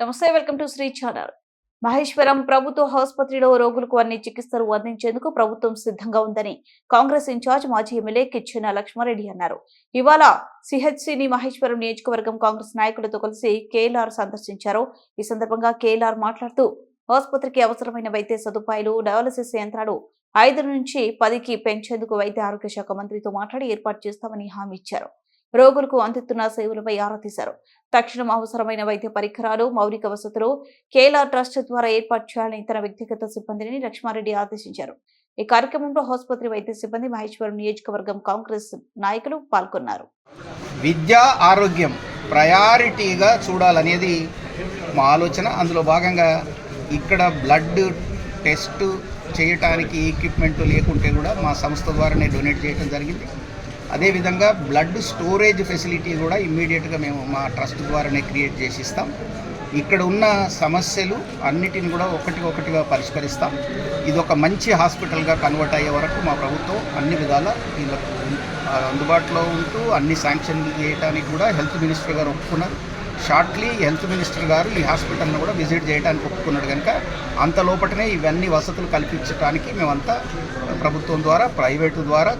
నమస్తే welcome to Sri channel. Maheshwaram ప్రభుత్వ ఆసుపత్రిలో రోగులకు అన్ని చికిత్సలు అందించేందుకు ప్రభుత్వం సిద్ధంగా ఉందని కాంగ్రెస్ ఇన్ఛార్జ్ మాజీ ఎమ్మెల్యే కిచ్చెన లక్ష్మారెడ్డి అన్నారు. ఇవాళ సిహెచ్సిని మహేశ్వరం నియోజకవర్గం కాంగ్రెస్ నాయకులతో కలిసి కేఎల్ఆర్ సందర్శించారు. ఈ సందర్భంగా కేఎల్ఆర్ మాట్లాడుతూ ఆసుపత్రికి అవసరమైన వైద్య సదుపాయాలు డయాలసిస్ యంత్రాలు ఐదు నుంచి పదికి పెంచేందుకు వైద్య ఆరోగ్య శాఖ మంత్రితో మాట్లాడి ఏర్పాటు చేస్తామని హామీ ఇచ్చారు. రోగులకు అందుతున్న సేవలపై ఆరా తీశారు. తక్షణం అవసరమైన వైద్య పరికరాలు మౌలిక వసతులు కేలా ట్రస్ట్ ద్వారా ఏర్పాటు చేయాలని తన వ్యక్తిగత సిబ్బందిని లక్ష్మారెడ్డి ఆదేశించారు. ఈ కార్యక్రమంలో ఆసుపత్రి వైద్య సిబ్బంది మహేశ్వరం నియోజకవర్గం కాంగ్రెస్ నాయకులు పాల్గొన్నారు. విద్య ఆరోగ్యం ప్రయారిటీగా చూడాలనేది మా ఆలోచన. అందులో భాగంగా ఇక్కడ బ్లడ్ టెస్ట్ చేయటానికి ఎక్విప్మెంట్ లేకుంటే కూడా మా సంస్థ ద్వారానే డొనేట్ చేయడం జరిగింది. అదేవిధంగా బ్లడ్ స్టోరేజ్ ఫెసిలిటీ కూడా ఇమ్మీడియట్గా మేము మా ట్రస్ట్ ద్వారానే క్రియేట్ చేసి ఇస్తాం ఇక్కడ ఉన్న సమస్యలు అన్నిటిని కూడా ఒకటి ఒకటిగా పరిష్కరిస్తాం. ఇది ఒక మంచి హాస్పిటల్గా కన్వర్ట్ అయ్యే వరకు మా ప్రభుత్వం అన్ని విధాల వీళ్ళకు అందుబాటులో ఉంటూ అన్ని శాంక్షన్ చేయడానికి కూడా హెల్త్ మినిస్టర్ గారు ఒప్పుకున్నారు. షార్ట్లీ హెల్త్ మినిస్టర్ గారు ఈ హాస్పిటల్ను కూడా విజిట్ చేయడానికి ఒప్పుకున్నాడు కనుక అంత లోపటనే ఇవన్నీ వసతులు కల్పించడానికి మేమంతా ప్రభుత్వం ద్వారా ప్రైవేటు ద్వారా